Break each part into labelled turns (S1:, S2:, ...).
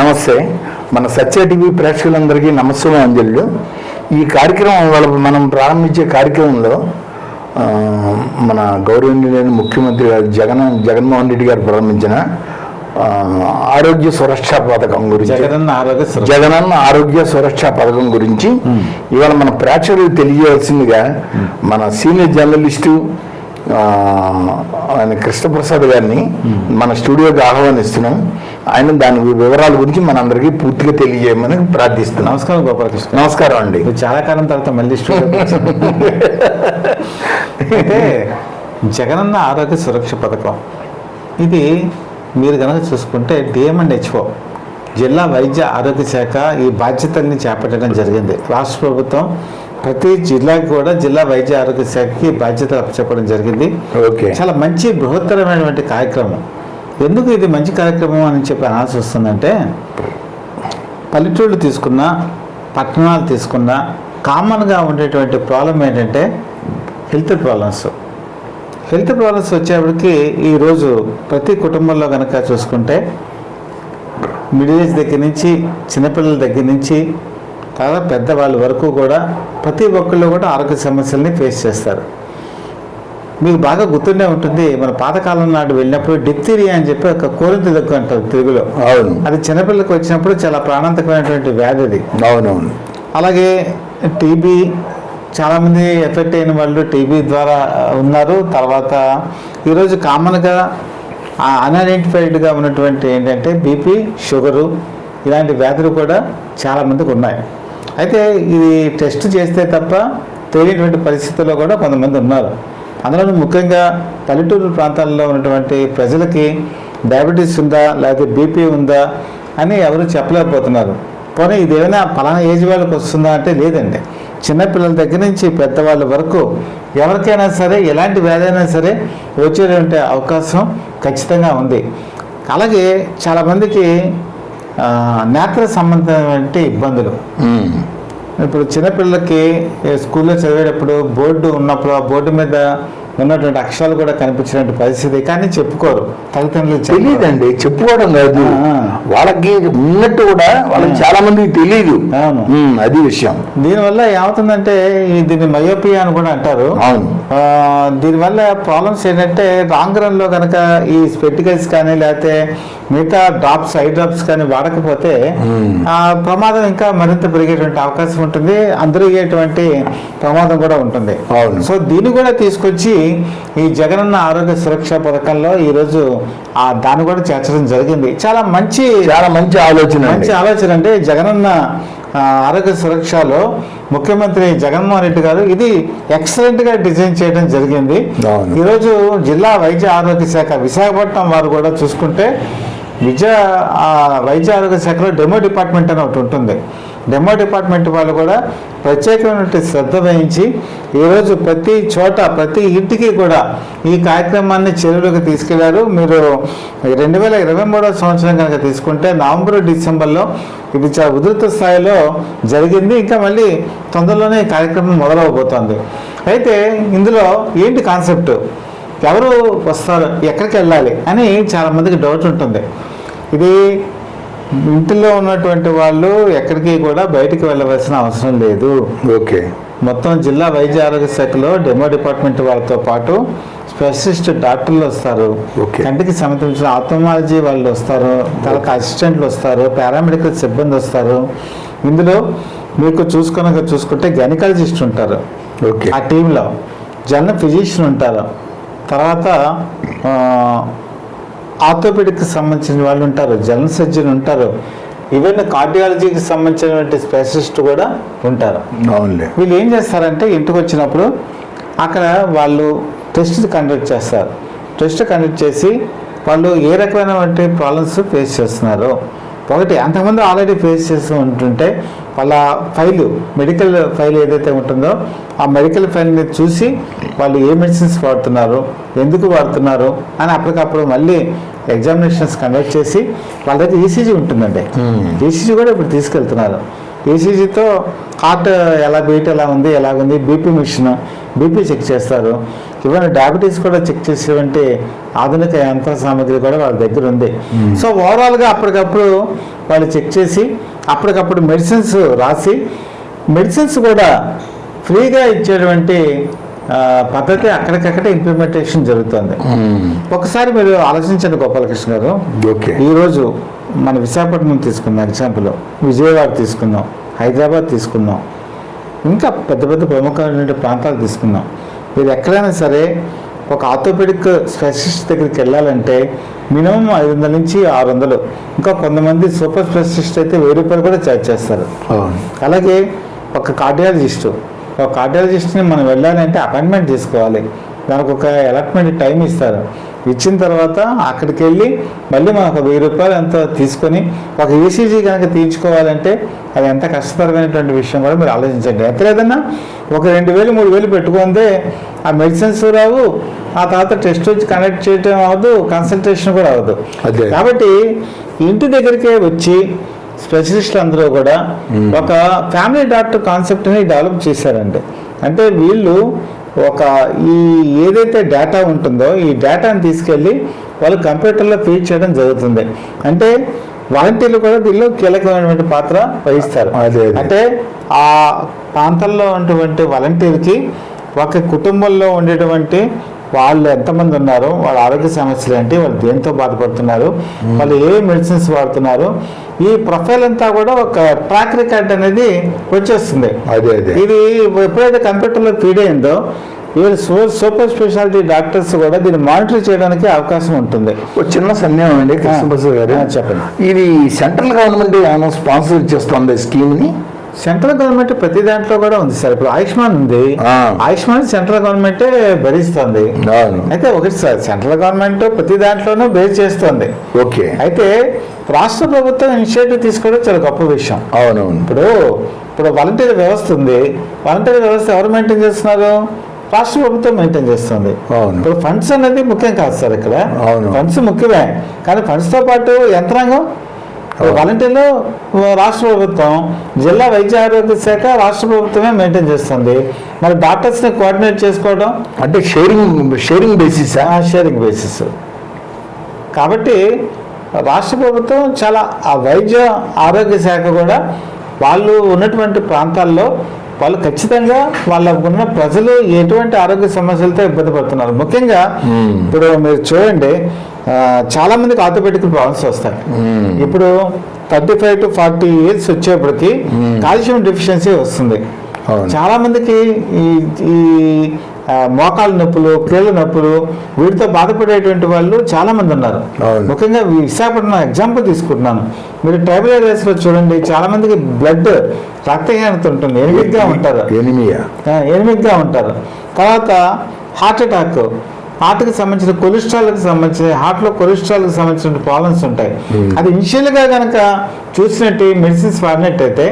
S1: నమస్తే. మన సత్య టీవీ ప్రేక్షకులందరికీ నమస్తే అంజలు ఈ కార్యక్రమం వాళ్ళ మనం ప్రారంభించే కార్యక్రమంలో మన గౌరవనీయులైన ముఖ్యమంత్రి గారు జగన్ జగన్మోహన్ రెడ్డి గారు ప్రారంభించిన ఆరోగ్య సురక్ష పథకం గురించి.
S2: జగనన్న ఆరోగ్య సురక్ష.
S1: జగనన్న ఆరోగ్య సురక్ష పథకం గురించి ఇవాళ మన ప్రేక్షకులకు తెలియవలసిందిగా మన సీనియర్ జర్నలిస్టు ఆయన కృష్ణప్రసాద్ గారిని మన స్టూడియోకి ఆహ్వానిస్తున్నాం. ఆయన దాని వివరాల గురించి మనందరికీ పూర్తిగా తెలియజేయమని ప్రార్థిస్తున్నాం.
S2: నమస్కారం గోపాలకృష్ణ
S1: నమస్కారం అండి.
S2: చాలా కాలం తర్వాత మళ్ళీ. అయితే జగనన్న ఆరోగ్య సురక్ష పథకం. ఇది మీరు కనుక చూసుకుంటే డిఎంఎన్హెచ్ఓ జిల్లా వైద్య ఆరోగ్య శాఖ ఈ బాధ్యతల్ని చేపట్టడం జరిగింది. రాష్ట్ర ప్రభుత్వం ప్రతి జిల్లాకి కూడా జిల్లా వైద్య ఆరోగ్య శాఖకి బాధ్యత చెప్పడం జరిగింది.
S1: ఓకే.
S2: చాలా మంచి బృహత్తరమైనటువంటి కార్యక్రమం. ఎందుకు ఇది మంచి కార్యక్రమం అని చెప్పి అనాల్సి వస్తుందంటే పల్లెటూళ్ళు తీసుకున్నా పట్టణాలు తీసుకున్నా కామన్గా ఉండేటువంటి ప్రాబ్లం ఏంటంటే హెల్త్ ప్రాబ్లమ్స్. హెల్త్ ప్రాబ్లమ్స్ వచ్చేప్పటికి ఈరోజు ప్రతి కుటుంబంలో కనుక చూసుకుంటే మిడిల్ ఏజ్ దగ్గర నుంచి చిన్నపిల్లల దగ్గర నుంచి చాలా పెద్దవాళ్ళ వరకు కూడా ప్రతి ఒక్కళ్ళు కూడా ఆరోగ్య సమస్యల్ని ఫేస్ చేస్తారు. మీకు బాగా గుర్తుండే ఉంటుంది మన పాతకాలం నాడు వెళ్ళినప్పుడు డిప్తీరియా అని చెప్పి ఒక కోరింత దగ్గు అంటారు తెలుగులో.
S1: అవును.
S2: అది చిన్నపిల్లలకు వచ్చినప్పుడు చాలా ప్రాణాంతకమైనటువంటి వ్యాధి అది.
S1: అవునవును.
S2: అలాగే టీబీ చాలామంది ఎఫెక్ట్ అయిన వాళ్ళు టీబీ ద్వారా ఉన్నారు. తర్వాత ఈరోజు కామన్గా అన్ఐడెంటిఫైడ్గా ఉన్నటువంటి ఏంటంటే బీపీ షుగరు ఇలాంటి వ్యాధులు కూడా చాలామందికి ఉన్నాయి. అయితే ఇది టెస్ట్ చేస్తే తప్ప తెలియనటువంటి పరిస్థితుల్లో కూడా కొంతమంది ఉన్నారు. అందులో ముఖ్యంగా పల్లెటూరు ప్రాంతాల్లో ఉన్నటువంటి ప్రజలకి డయాబెటీస్ ఉందా లేకపోతే బీపీ ఉందా అని ఎవరు చెప్పలేకపోతున్నారు. పోనీ ఇది ఏమైనా పలానా ఏజ్ వాళ్ళకి వస్తుందా అంటే లేదండి. చిన్నపిల్లల దగ్గర నుంచి పెద్దవాళ్ళ వరకు ఎవరికైనా సరే ఎలాంటి వ్యాధైనా సరే వచ్చేటువంటి అవకాశం ఖచ్చితంగా ఉంది. అలాగే చాలామందికి నేత్ర సంబంధమైన ఇబ్బందులు. ఇప్పుడు చిన్నపిల్లలకి స్కూల్లో చదివేటప్పుడు బోర్డు ఉన్నప్పుడు ఆ బోర్డు మీద ఉన్నటువంటి అక్షరాలు కూడా కనిపించినటువంటి పరిస్థితి. కానీ చెప్పుకోరు. తల్లిదండ్రులు.
S1: తెలియదండి చెప్పుకోవడం కాదు. వాళ్ళకి ఉన్నట్టు కూడా వాళ్ళకి చాలా మందికి తెలియదు
S2: అవును.
S1: అది విషయం.
S2: దీనివల్ల ఏమవుతుందంటే దీన్ని మయోపియా అని కూడా అంటారు.
S1: అవును.
S2: దీనివల్ల ప్రాబ్లమ్స్ ఏంటంటే రాంగ్ రన్లో కనుక ఈ స్పెటికల్స్ కానీ లేకపోతే మిగతా డ్రాప్స్ ఐ డ్రాప్స్ కానీ వాడకపోతే. ఆ ప్రమాదం ఇంకా మరింత పెరిగేటువంటి అవకాశం ఉంటుంది అందరిగేటువంటి ప్రమాదం కూడా ఉంటుంది. సో దీన్ని కూడా తీసుకొచ్చి ఈ జగనన్న ఆరోగ్య సురక్ష పథకంలో ఈరోజు ఆ దాన్ని కూడా చేర్చడం జరిగింది చాలా మంచి
S1: చాలా మంచి ఆలోచన.
S2: మంచి ఆలోచన అంటే జగనన్న ఆరోగ్య సురక్షలో ముఖ్యమంత్రి జగన్మోహన్ రెడ్డి గారు ఇది ఎక్సలెంట్గా డిజైన్ చేయడం జరిగింది. ఈరోజు జిల్లా వైద్య ఆరోగ్య శాఖ విశాఖపట్నం వారు కూడా చూసుకుంటే విద్యా వైద్య ఆరోగ్య శాఖలో డెమో డిపార్ట్మెంట్ అని ఒకటి ఉంటుంది. డెమో డిపార్ట్మెంట్ వాళ్ళు కూడా ప్రత్యేకమైనటువంటి శ్రద్ధ వహించి ఈరోజు ప్రతి చోట ప్రతి ఇంటికి కూడా ఈ కార్యక్రమాన్ని చెరువులోకి తీసుకెళ్ళారు. మీరు రెండు వేల ఇరవై మూడవ సంవత్సరం కనుక తీసుకుంటే నవంబర్ డిసెంబర్లో ఇది చాలా ఉధృత స్థాయిలో జరిగింది. ఇంకా మళ్ళీ తొందరలోనే ఈ కార్యక్రమం మొదలవబోతోంది. అయితే ఇందులో ఏంటి కాన్సెప్ట్? ఎవరు వస్తారు? ఎక్కడికి వెళ్ళాలి? అని చాలామందికి డౌట్ ఉంటుంది. ఇది ఇంటిలో ఉన్నటువంటి వాళ్ళు ఎక్కడికి కూడా బయటికి వెళ్ళవలసిన అవసరం లేదు.
S1: ఓకే.
S2: మొత్తం జిల్లా వైద్య ఆరోగ్య శాఖలో డెమో డిపార్ట్మెంట్ వాళ్ళతో పాటు స్పెషలిస్ట్ డాక్టర్లు వస్తారు. కంటికి సంబంధించిన ఆథోమాలజీ వాళ్ళు వస్తారు. తర్వాత అసిస్టెంట్లు వస్తారు. పారామెడికల్ సిబ్బంది వస్తారు. ఇందులో మీకు చూసుకున్నాక చూసుకుంటే గైనకాలజిస్ట్ ఉంటారు.
S1: ఓకే.
S2: ఆ టీంలో జనరల్ ఫిజిషియన్ ఉంటారు. తర్వాత ఆర్థోపెడిక్కి సంబంధించిన వాళ్ళు ఉంటారు జనరల్ సర్జన్ ఉంటారు. ఈవెన్ కార్డియాలజీకి సంబంధించినటువంటి స్పెషలిస్ట్ కూడా ఉంటారు. వీళ్ళు ఏం చేస్తారంటే ఇంటికి వచ్చినప్పుడు అక్కడ వాళ్ళు టెస్ట్ కండక్ట్ చేస్తారు. టెస్ట్ కండక్ట్ చేసి వాళ్ళు ఏ రకమైనటువంటి ప్రాబ్లమ్స్ ఫేస్ చేస్తున్నారు? ఒకటి అంతకుముందు ఆల్రెడీ ఫేస్ చేస్తూ ఉంటుంటే వాళ్ళ ఫైలు మెడికల్ ఫైల్ ఏదైతే ఉంటుందో ఆ మెడికల్ ఫైల్ని చూసి వాళ్ళు ఏ మెడిసిన్స్ వాడుతున్నారు ఎందుకు వాడుతున్నారు అని అప్పటికప్పుడు మళ్ళీ ఎగ్జామినేషన్స్ కండక్ట్ చేసి వాళ్ళ దగ్గర ఈసీజీ ఉంటుందండి
S1: Hmm.
S2: ఈసీజీ కూడా ఇప్పుడు తీసుకెళ్తున్నారు ఈసీజీతో హార్ట్ ఎలా బీట్ ఎలా ఉంది ఎలా ఉంది బీపీ మిషన్ బీపీ చెక్ చేస్తారు. ఈవెన్ డయాబెటీస్ కూడా చెక్ చేసేటువంటి ఆధునిక యంత్ర సామాగ్రి కూడా వాళ్ళ దగ్గర ఉంది. సో ఓవరాల్గా అప్పటికప్పుడు వాళ్ళు చెక్ చేసి అప్పటికప్పుడు మెడిసిన్స్ రాసి మెడిసిన్స్ కూడా ఫ్రీగా ఇచ్చేటువంటి పద్ధతి అక్కడికక్కడే ఇంప్లిమెంటేషన్ జరుగుతుంది.
S1: మ్మ్.
S2: ఒకసారి మీరు ఆలోచించండి గోపాలకృష్ణ గారు.
S1: ఓకే.
S2: ఈరోజు మన విశాఖపట్నం తీసుకుందాం. ఎగ్జాంపుల్ విజయవాడ తీసుకుందాం హైదరాబాద్ తీసుకుందాం. ఇంకా పెద్ద పెద్ద ప్రముఖమైన ప్రాంతాలు తీసుకుందాం. మీరు ఎక్కడైనా సరే ఒక ఆర్థోపెడిక్ స్పెషలిస్ట్ దగ్గరికి వెళ్ళాలంటే మినిమం ఐదు వందల నుంచి ఆరు వందలు. ఇంకా కొంతమంది సూపర్ స్పెషలిస్ట్ అయితే వెయ్యి రూపాయలు కూడా ఛార్జ్ చేస్తారు. అలాగే ఒక కార్డియాలజిస్ట్. ఒక కార్డియాలజిస్ట్ని మనం వెళ్ళాలంటే అపాయింట్మెంట్ తీసుకోవాలి. దానికి ఒక అలాట్మెంట్ టైం ఇస్తారు. ఇచ్చిన తర్వాత అక్కడికి వెళ్ళి మళ్ళీ మనం ఒక వెయ్యి రూపాయలు ఎంత తీసుకొని ఒక ఈసీజీ కనుక తీయించుకోవాలంటే అది ఎంత కష్టతరమైనటువంటి విషయం కూడా మీరు ఆలోచించండి. ఎంత లేదన్నా ఒక రెండు వేలు మూడు వేలు పెట్టుకుందే ఆ మెడిసిన్స్ రావు ఆ తర్వాత టెస్ట్ వచ్చి కనెక్ట్ చేయటం అవ్వదు కన్సల్టేషన్ కూడా అవ్వదు. కాబట్టి ఇంటి దగ్గరికే వచ్చి స్పెషలిస్టులు అందరూ కూడా ఒక ఫ్యామిలీ డాక్టర్ కాన్సెప్ట్ని డెవలప్ చేశారండి. అంటే వీళ్ళు ఒక ఈ ఏదైతే డేటా ఉంటుందో ఈ డేటాని తీసుకెళ్ళి వాళ్ళు కంప్యూటర్లో ఫీడ్ చేయడం జరుగుతుంది అంటే వాలంటీర్లు కూడా దీనిలో కీలకమైనటువంటి పాత్ర వహిస్తారు. అంటే ఆ ప్రాంతంలో ఉన్నటువంటి వాలంటీర్కి ఒక కుటుంబంలో ఉండేటువంటి వాళ్ళు ఎంతమంది ఉన్నారు వాళ్ళ ఆరోగ్య సమస్యలు ఏంటి వాళ్ళు దేంతో బాధపడుతున్నారు వాళ్ళు ఏ మెడిసిన్స్ వాడుతున్నారు ఈ ప్రొఫైల్ అంతా కూడా ఒక ట్రాక్ రికార్డ్ అనేది వచ్చేస్తుంది.
S1: అదే అదే.
S2: ఇది ఎప్పుడైతే కంప్యూటర్లో ఫీడ్ అయిందో వీళ్ళు సూపర్ స్పెషాలిటీ డాక్టర్స్ కూడా దీన్ని మానిటర్ చేయడానికి అవకాశం ఉంటుంది.
S1: ఒక చిన్న సందేహం అండి కృష్ణప్రసాద్ గారు.
S2: చెప్పండి.
S1: ఇది సెంట్రల్ గవర్నమెంట్ ఏమైనా స్పాన్సర్ చేస్తుంది స్కీమ్ని?
S2: సెంట్రల్ గవర్నమెంట్ ప్రతి దాంట్లో కూడా ఉంది సార్. ఇప్పుడు ఆయుష్మాన్ ఉంది. ఆయుష్మాన్ సెంట్రల్ గవర్నమెంటే భరిస్తుంది. అయితే ఒకటి సార్ సెంట్రల్ గవర్నమెంట్ ప్రతి దాంట్లోనూ బేస్ చేస్తుంది.
S1: ఓకే.
S2: అయితే రాష్ట్ర ప్రభుత్వం ఇనిషియేటివ్ తీసుకోవడం చాలా గొప్ప విషయం.
S1: అవునవును.
S2: ఇప్పుడు ఇప్పుడు వాలంటీర్ వ్యవస్థ ఉంది. వాలంటీర్ వ్యవస్థ ఎవరు మెయింటైన్ చేస్తున్నారు? రాష్ట్ర ప్రభుత్వం మెయింటైన్ చేస్తుంది.
S1: అవును.
S2: ఇప్పుడు ఫండ్స్ అనేది ముఖ్యం కాదు సార్ ఇక్కడ.
S1: అవును.
S2: ఫండ్స్ ముఖ్యమే. కానీ ఫండ్స్తో పాటు యంత్రాంగం. వాలంటీర్లు రాష్ట్ర ప్రభుత్వం జిల్లా వైద్య ఆరోగ్య శాఖ రాష్ట్ర ప్రభుత్వమే మెయింటైన్ చేస్తుంది. మరి డాక్టర్స్ని కోఆర్డినేట్ చేసుకోవడం?
S1: అంటే sharing sharing basis
S2: sharing basis కాబట్టి రాష్ట్ర ప్రభుత్వం చాలా ఆ వైద్య ఆరోగ్య శాఖ కూడా వాళ్ళు ఉన్నటువంటి ప్రాంతాల్లో వాళ్ళు ఖచ్చితంగా వాళ్ళ ఉన్న ప్రజలు ఎటువంటి ఆరోగ్య సమస్యలతో ఇబ్బంది పడుతున్నారు. ముఖ్యంగా. ఇప్పుడు మీరు చూడండి ఆ, చాలా మందికి ఆర్థోపెడిక్ ప్రాబ్లమ్స్ వస్తాయి. ఇప్పుడు thirty five to forty years వచ్చేప్పటికి కాల్షియం డెఫిషియన్సీ వస్తుంది. చాలా మందికి ఈ ఈ మోకాళ్ళ నొప్పులు కీళ్ళ నొప్పులు వీటితో బాధపడేటువంటి వాళ్ళు చాలా మంది ఉన్నారు. ముఖ్యంగా విశాఖపట్నం ఎగ్జాంపుల్ తీసుకుంటున్నాను. మీరు ట్రైబల్ ఏరియాస్లో చూడండి చాలా మందికి బ్లడ్ రక్తహీనత ఉంటుంది. ఎనిమిదిగా ఉంటారు. ఎనిమిదిగా ఉంటారు. తర్వాత హార్ట్ అటాక్. హార్ట్కి సంబంధించిన కొలెస్ట్రాల్కి సంబంధించిన హార్ట్లో కొలెస్ట్రాల్కి సంబంధించిన ప్రాబ్లమ్స్ ఉంటాయి. అది ఇనిషియల్గా కనుక చూసినట్టు మెడిసిన్స్ వాడినట్టయితే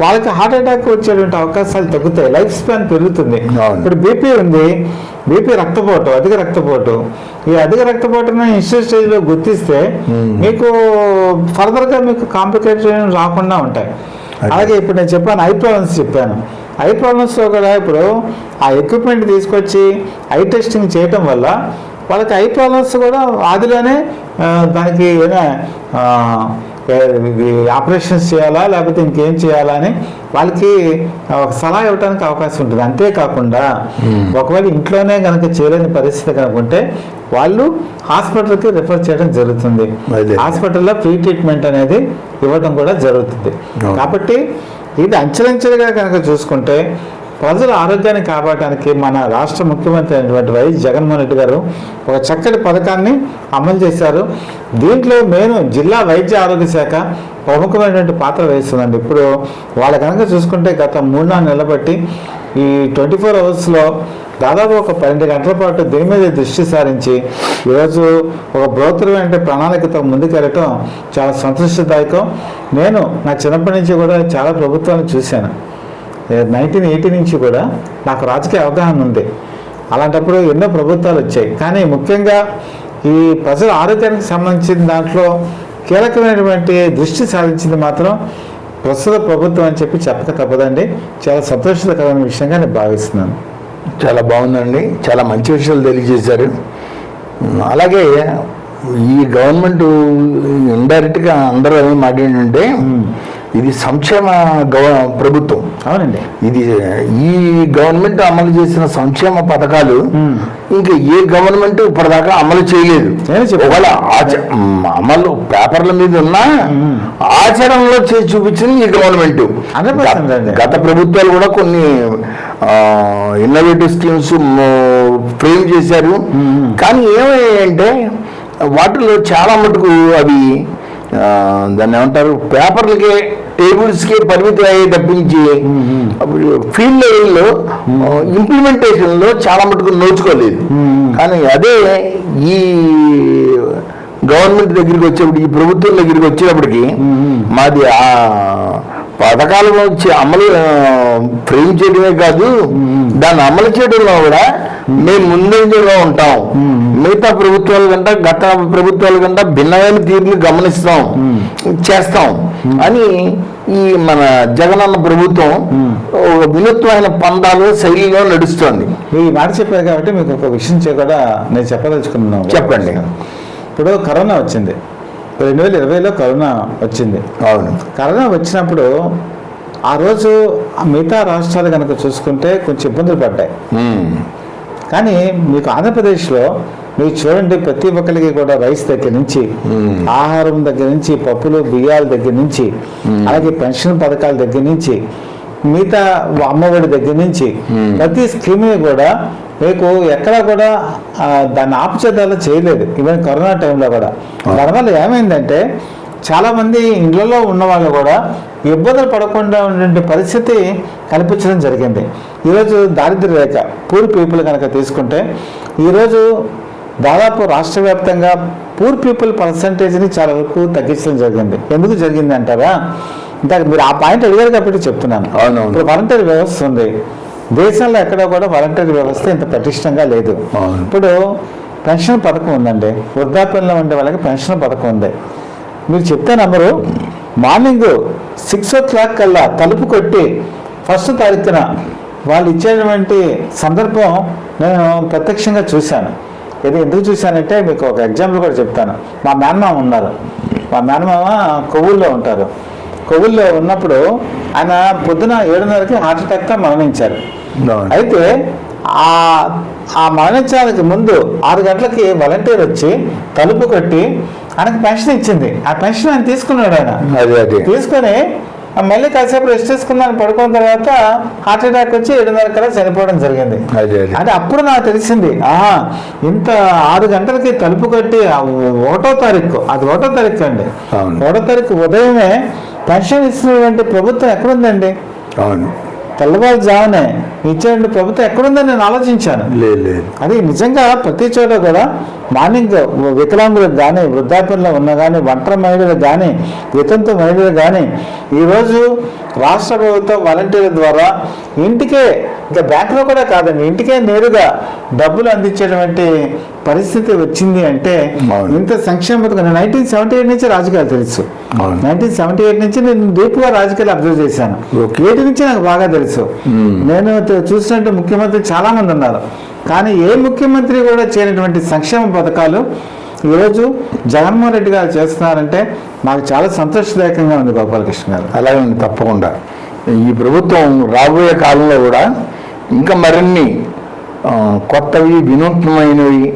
S2: వాళ్ళకి హార్ట్ అటాక్ వచ్చేటువంటి అవకాశాలు తగ్గుతాయి. లైఫ్ స్పాన్ పెరుగుతుంది. ఇప్పుడు బీపీ ఉంది. బీపీ రక్తపోటు అధిక రక్తపోటు. ఈ అధిక రక్తపోటును ఇన్స్టిట్యూట్ స్టేజ్లో గుర్తిస్తే మీకు ఫర్దర్గా మీకు కాంప్లికేషన్ రాకుండా ఉంటాయి. అలాగే ఇప్పుడు నేను చెప్పాను ఐ ప్రాబ్లమ్స్ చెప్పాను. ఐ ప్రాబ్లమ్స్లో కూడా ఇప్పుడు ఆ ఎక్విప్మెంట్ తీసుకొచ్చి ఐ టెస్టింగ్ చేయటం వల్ల వాళ్ళకి ఐ ప్రాబ్లమ్స్ కూడా ఆదిలోనే దానికి ఏమైనా ఆ, ఏ- ఇది ఆపరేషన్స్ చేయాలా లేకపోతే ఇంకేం చేయాలా అని వాళ్ళకి ఒక సలహా ఇవ్వడానికి అవకాశం ఉంటుంది అంతేకాకుండా ఒకవేళ ఇంట్లోనే కనుక చేయలేని పరిస్థితి కనుక ఉంటే వాళ్ళు హాస్పిటల్కి రిఫర్ చేయడం జరుగుతుంది. హాస్పిటల్లో ఫ్రీ ట్రీట్మెంట్ అనేది ఇవ్వడం కూడా జరుగుతుంది. కాబట్టి ఇది అంచెలంచెలుగా కనుక చూసుకుంటే ప్రజల ఆరోగ్యాన్ని కాపాడటానికి మన రాష్ట్ర ముఖ్యమంత్రి అయినటువంటి వైఎస్ జగన్మోహన్ రెడ్డి గారు ఒక చక్కటి పథకాన్ని అమలు చేశారు. దీంట్లో మేము జిల్లా వైద్య ఆరోగ్య శాఖ ప్రముఖమైనటువంటి పాత్ర వహిస్తుందండి. ఇప్పుడు వాళ్ళ కనుక చూసుకుంటే గత మూడు నాలుగు నెలల బట్టి ఈ ట్వంటీ ఫోర్ అవర్స్లో దాదాపు ఒక పన్నెండు గంటల పాటు దీని మీద దృష్టి సారించి ఈరోజు ఒక బ్రోతరమైన ప్రణాళికతో ముందుకెళ్ళటం చాలా సంతోషదాయకం. నేను నా చిన్నప్పటి నుంచి కూడా చాలా ప్రభుత్వాన్ని చూశాను. నైన్టీన్ ఎయిటీ నుంచి కూడా నాకు రాజకీయ అవగాహన ఉంది. అలాంటప్పుడు ఎన్నో ప్రభుత్వాలు వచ్చాయి. కానీ ముఖ్యంగా ఈ ప్రజల ఆరోగ్యానికి సంబంధించిన దాంట్లో కీలకమైనటువంటి దృష్టి సాధించింది మాత్రం ప్రస్తుత ప్రభుత్వం అని చెప్పి చెప్పక తప్పదండి. చాలా సంతోషకరమైన విషయంగా నేను భావిస్తున్నాను.
S1: చాలా బాగుందండి. చాలా మంచి విషయాలు తెలియజేశారు. అలాగే ఈ గవర్నమెంట్ ఇండైరెక్ట్గా అందరూ మాట ఏంటంటే ఇది సంక్షేమ గవ ప్రభుత్వం.
S2: అవునండి.
S1: ఇది ఈ గవర్నమెంట్ అమలు చేసిన సంక్షేమ పథకాలు ఇంకా ఏ గవర్నమెంట్ ఇప్పటిదాకా అమలు చేయలేదు. ఒకవేళ అమలు పేపర్ల మీద ఉన్నా ఆచరణలో చేసి చూపించింది ఈ గవర్నమెంట్.
S2: 100% అండి.
S1: గత ప్రభుత్వాలు కూడా కొన్ని ఇన్నోవేటివ్ స్కీమ్స్ ఫ్రేమ్ చేశారు. కానీ ఏమయ్యాయంటే వాటిలో చాలా మటుకు అవి దాన్ని ఏమంటారు పేపర్లకే టేబుల్స్కే పరిమితం అయ్యే తప్పించి ఫీల్డ్ లెవెల్లో ఇంప్లిమెంటేషన్లో చాలా మటుకు నోచుకోలేదు. కానీ అదే ఈ గవర్నమెంట్ దగ్గరికి వచ్చేప్పుడు ఈ ప్రభుత్వం దగ్గరికి వచ్చేటప్పటికి మాది ఆ పథకాలు వచ్చి అమలు ఫ్రేమ్ చేయడమే కాదు దాన్ని అమలు చేయడంలో కూడా మేము. ముందంజలో ఉంటాం. మిగతా ప్రభుత్వాల కంటే గత ప్రభుత్వాల కంటే భిన్నమైన తీరుని గమనిస్తాం చేస్తాం అని ఈ మన జగనన్న ప్రభుత్వం ఒక వినూత్నమైన పందాలు శైలిలో నడుస్తోంది.
S2: ఈ మాట చెప్పారు కాబట్టి మీకు ఒక విషయం చే- కూడా నేను చెప్పదలుచుకున్నాను.
S1: చెప్పండి.
S2: ఇప్పుడు కరోనా వచ్చింది. రెండు వేల ఇరవైలో కరోనా వచ్చింది.
S1: అవును.
S2: కరోనా వచ్చినప్పుడు ఆ రోజు ఆ మిగతా రాష్ట్రాలు కనుక చూసుకుంటే కొంచెం ఇబ్బందులు పడ్డాయి. కానీ మీకు ఆంధ్రప్రదేశ్లో మీరు చూడండి ప్రతి ఒక్కరికి కూడా రైస్ దగ్గర నుంచి ఆహారం దగ్గర నుంచి పప్పులు బియ్యాల దగ్గర నుంచి అలాగే పెన్షన్ పథకాల దగ్గర నుంచి మిగతా అమ్మఒడి దగ్గర నుంచి ప్రతి స్కీమ్ని కూడా మీకు ఎక్కడా కూడా దాన్ని ఆపుచేదాలు చేయలేదు. ఈవెన్ కరోనా టైంలో కూడా. దానివల్ల ఏమైందంటే చాలా మంది ఇళ్ళలో ఉన్న వాళ్ళు కూడా ఇబ్బందులు పడకుండా ఉండే పరిస్థితి కల్పించడం జరిగింది. ఈరోజు దారిద్ర్య రేఖ పూర్ పీపుల్ కనుక తీసుకుంటే ఈరోజు దాదాపు రాష్ట్ర వ్యాప్తంగా పూర్ పీపుల్ పర్సంటేజ్ని చాలా వరకు తగ్గించడం జరిగింది. ఎందుకు జరిగింది అంటారా ఇందాక మీరు ఆ పాయింట్ అడిగారు కాబట్టి చెప్తున్నాను. ఇప్పుడు వాలంటరీ వ్యవస్థ ఉంది. దేశంలో ఎక్కడ కూడా వాలంటరీ వ్యవస్థ ఇంత పటిష్టంగా లేదు. ఇప్పుడు పెన్షన్ పథకం ఉందండి. వృద్ధాప్యంలో ఉండే వాళ్ళకి పెన్షన్ పథకం ఉంది. మీరు చెప్తే నమ్మరు. మార్నింగ్ సిక్స్ ఓ క్లాక్ కల్లా తలుపు కొట్టి ఫస్ట్ తారీఖున వాళ్ళు ఇచ్చేటువంటి సందర్భం నేను ప్రత్యక్షంగా చూశాను. ఇది ఎందుకు చూశానంటే మీకు ఒక ఎగ్జాంపుల్ కూడా చెప్తాను. మా మేనమామ ఉన్నారు. మా మేనమామ కొవ్వుల్లో ఉంటారు. కొవ్వుల్లో ఉన్నప్పుడు ఆయన పొద్దున ఏడున్నరకి హార్ట్ అటాక్తో మరణించారు. అయితే ఆ ఆ మరణించడానికి ముందు ఆరు గంటలకి వాలంటీర్ వచ్చి తలుపు కట్టి ఆయనకు పెన్షన్ ఇచ్చింది. ఆ పెన్షన్ ఆయన తీసుకున్నాడు ఆయన.
S1: అదే అదే.
S2: తీసుకొని మళ్ళీ కాసేపు రెస్ట్ తీసుకుందాని పడుకున్న తర్వాత హార్ట్ అటాక్ వచ్చి ఏడున్నర కల్లా చనిపోవడం జరిగింది. అంటే అప్పుడు నాకు తెలిసింది ఆహా ఇంత ఆరు గంటలకి తలుపు కట్టి ఆ ఒకటో తారీఖు అది ఒకటో తారీఖు అండి. ఒకటో తారీఖు ఉదయమే పెన్షన్ ఇస్తున్నటువంటి ప్రభుత్వం ఎక్కడుందండి?
S1: అవును.
S2: తెల్లవారుజామునే ఇచ్చేటువంటి ప్రభుత్వం ఎక్కడుందని నేను ఆలోచించాను.
S1: లేదు లేదు.
S2: అది నిజంగా ప్రతి చోట కూడా మార్నింగ్ వికలాంగులకు కానీ వృద్ధాప్యంలో ఉన్న కానీ ఒంటరి మహిళలకు కానీ వితంతు మహిళలకు కానీ ఈరోజు రాష్ట్ర ప్రభుత్వం వాలంటీర్ల ద్వారా ఇంటికే ఇంకా బ్యాంకులో కూడా కాదండి. ఇంటికే నేరుగా డబ్బులు అందించేటువంటి పరిస్థితి వచ్చింది అంటే. ఇంత సంక్షేమ పథకం. నైన్టీన్ సెవెంటీ ఎయిట్ నుంచి రాజకీయాలు తెలుసు. నైన్టీన్ సెవెంటీ ఎయిట్ నుంచి నేను డీప్గా రాజకీయాలు అబ్జర్వ్ చేశాను. ఏటి నుంచి నాకు బాగా తెలుసు. నేను చూసినట్టు ముఖ్యమంత్రి చాలా మంది ఉన్నారు. కానీ ఏ ముఖ్యమంత్రి కూడా చేయనటువంటి సంక్షేమ పథకాలు ఈరోజు జగన్మోహన్ రెడ్డి గారు చేస్తున్నారంటే నాకు చాలా సంతోషదాయకంగా ఉంది గోపాలకృష్ణ గారు.
S1: అలాగే తప్పకుండా. ఈ ప్రభుత్వం రాబోయే కాలంలో కూడా ఇంకా మరిన్ని కొత్తవి వినూత్నమైనవి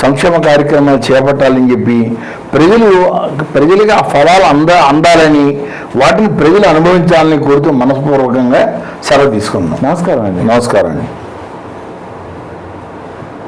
S1: సంక్షేమ కార్యక్రమాలు చేపట్టాలని చెప్పి ప్రజలు ప్రజలకి ఆ ఫలాలు అంద అందాలని వాటిని ప్రజలు అనుభవించాలని కోరుతూ మనస్పూర్వకంగా సెలవు తీసుకుందాం
S2: నమస్కారం అండి.
S1: నమస్కారం అండి.